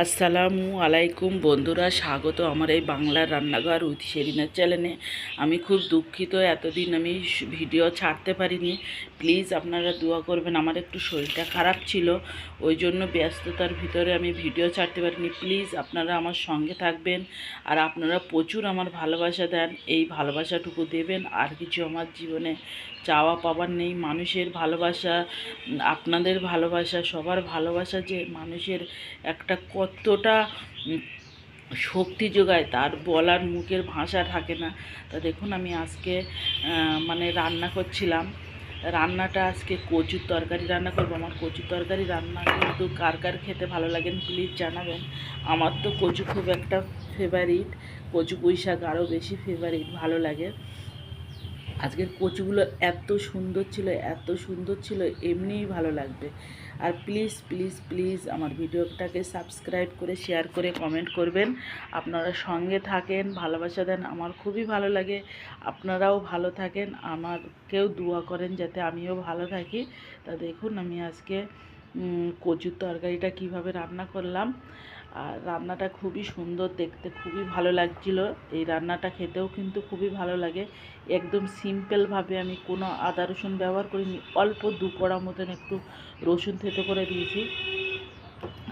আসসালামু আলাইকুম বন্ধুরা, স্বাগত আমার এই বাংলার রান্নাঘর শেরিনার চ্যানেলে। আমি খুব দুঃখিত, এতদিন আমি ভিডিও ছাড়তে পারিনি। প্লিজ আপনারা দোয়া করবেন, আমার একটু শরীরটা খারাপ ছিল, ওই জন্য ব্যস্ততার ভিতরে আমি ভিডিও ছাড়তে পারিনি। প্লিজ আপনারা আমার সঙ্গে থাকবেন, আর আপনারা প্রচুর আমার ভালোবাসা দেন, এই ভালোবাসাটুকু দেবেন, আর কিছু আমার জীবনে চাওয়া পাওয়ার নেই। মানুষের ভালোবাসা, আপনাদের ভালোবাসা, সবার ভালোবাসা যে মানুষের একটা কতটা শক্তি যোগায় তার বলার মুখের ভাষা থাকে না। তা দেখুন আমি আজকে মানে রান্না করছিলাম। রান্নাটা আজকে কচুর তরকারি রান্না করব। আমার কচুর তরকারি রান্না কিন্তু কার কার খেতে ভালো লাগেন প্লিজ জানাবেন। আমার তো কচু খুব একটা ফেভারিট কচু পুঁই শাক আরও বেশি ফেভারিট ভালো লাগে। আজকের কচুগুলো এত সুন্দর ছিল, এত সুন্দর ছিল, এমনিই ভালো লাগবে। আর প্লিজ প্লিজ প্লিজ আমার ভিডিওটাকে সাবস্ক্রাইব করে শেয়ার করে কমেন্ট করবেন। আপনারা সঙ্গে থাকেন, ভালোবাসা দেন, আমার খুবই ভালো লাগে। আপনারাও ভালো থাকেন আমার কেউ দোয়া করেন যাতে আমিও ভালো থাকি। তা দেখুন, আমি আজকে কচুর তরকারিটা কীভাবে রান্না করলাম। আর রান্নাটা খুবই সুন্দর দেখতে, খুবই ভালো লাগছিল। এই রান্নাটা খেতেও কিন্তু খুবই ভালো লাগে। একদম সিম্পলভাবে আমি কোনো আদা রসুন ব্যবহার করিনি, অল্প দু কড়া মতন একটু রসুন থেতো করে দিয়েছি।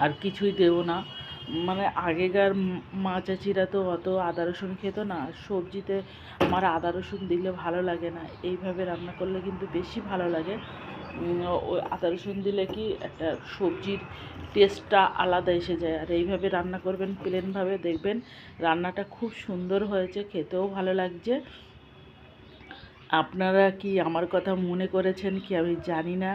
আর কিছুই দেবো না। মানে আগেকার ম- চাচিরা তো অত আদা রসুন খেত না। সবজিতে আমার আদা রসুন দিলে ভালো লাগে না। এইভাবে রান্না করলে কিন্তু বেশি ভালো লাগে। ওই আদা রসুন দিলে কি একটা সবজির টেস্টটা আলাদা এসে যায়। আর এইভাবে রান্না করবেন প্লেনভাবে দেখবেন রান্নাটা খুব সুন্দর হয়েছে, খেতেও ভালো লাগছে। আপনারা কি আমার কথা মনে করেছেন কি আমি জানি না।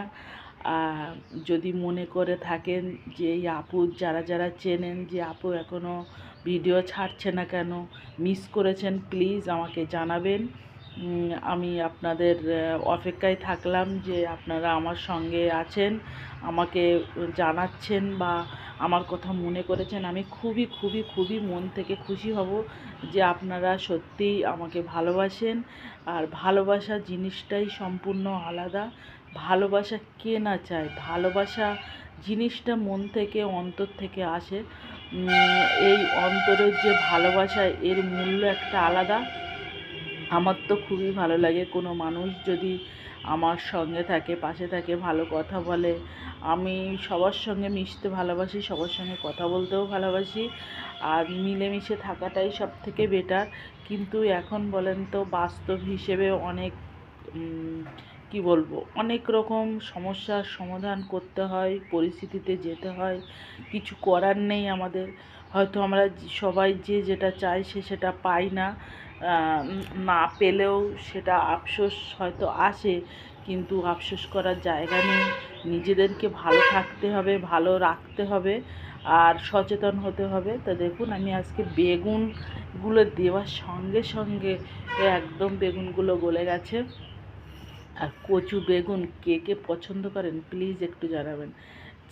যদি মনে করে থাকেন যে এই আপু, যারা যারা চেনেন যে আপু এখনও ভিডিও ছাড়ছে না কেন মিস করেছেন প্লিজ আমাকে জানাবেন। আমি আপনাদের অপেক্ষায় থাকলাম যে আপনারা আমার সঙ্গে আছেন, আমাকে জানাচ্ছেন বা আমার কথা মনে করেছেন। আমি খুবই খুবই খুবই মন থেকে খুশি হব যে আপনারা সত্যিই আমাকে ভালোবাসেন। আর ভালোবাসা জিনিসটাই সম্পূর্ণ আলাদা। ভালোবাসা কে না চায়? ভালোবাসা জিনিসটা মন থেকে, অন্তর থেকে আসে। এই অন্তরের যে ভালোবাসা, এর মূল্য একটা আলাদা। আমার তো খুবই ভালো লাগে কোনো মানুষ যদি আমার সঙ্গে থাকে, পাশে থাকে, ভালো কথা বলে। আমি সবার সঙ্গে মিশতে ভালোবাসি, সবার সঙ্গে কথা বলতেও ভালোবাসি। আর মিলেমিশে থাকাটাই সব থেকে বেটার কিন্তু এখন বলেন তো, বাস্তব হিসেবে অনেক কি বলব, অনেক রকম সমস্যার সমাধান করতে হয়, পরিস্থিতিতে যেতে হয়। কিছু করার নেই আমাদের। হয়তো আমরা সবাই যে যেটা চাই সে সেটা পাই না। না পেলেও সেটা আফসোস হয়তো আসে, কিন্তু আফসোস করার জায়গা নেই। নিজেদেরকে ভালো থাকতে হবে, ভালো রাখতে হবে, আর সচেতন হতে হবে। তো দেখুন, আমি আজকে বেগুনগুলো দেওয়ার সঙ্গে সঙ্গে একদম বেগুনগুলো গলে গেছে। আর কচু বেগুন কে কে পছন্দ করেন, প্লিজ একটু জানাবেন।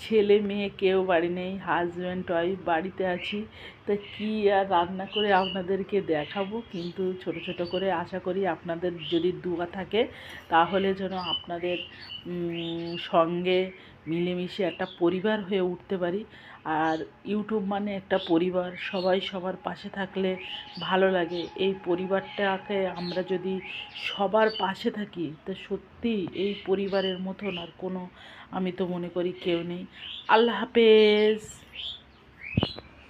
ছেলে মেয়ে কেউ বাড়ি নেই হাজব্যান্ড ওয়াইফ বাড়িতে আছি। তা কী আর রান্না করে আপনাদেরকে দেখাবো? কিন্তু ছোট ছোট করে আশা করি আপনাদের যদি দুয়া থাকে, তাহলে যেন আপনাদের সঙ্গে মিলেমিশে একটা পরিবার হয়ে উঠতে পারি। আর ইউটিউব মানে একটা পরিবার, সবাই সবার পাশে থাকলে ভালো লাগে। এই পরিবারটাকে আমরা যদি সবার পাশে থাকি, তো সত্যি এই পরিবারের মতন আর কোনো আমি তো মনে করি কেউ নেই। আল্লাহ হাফেজ।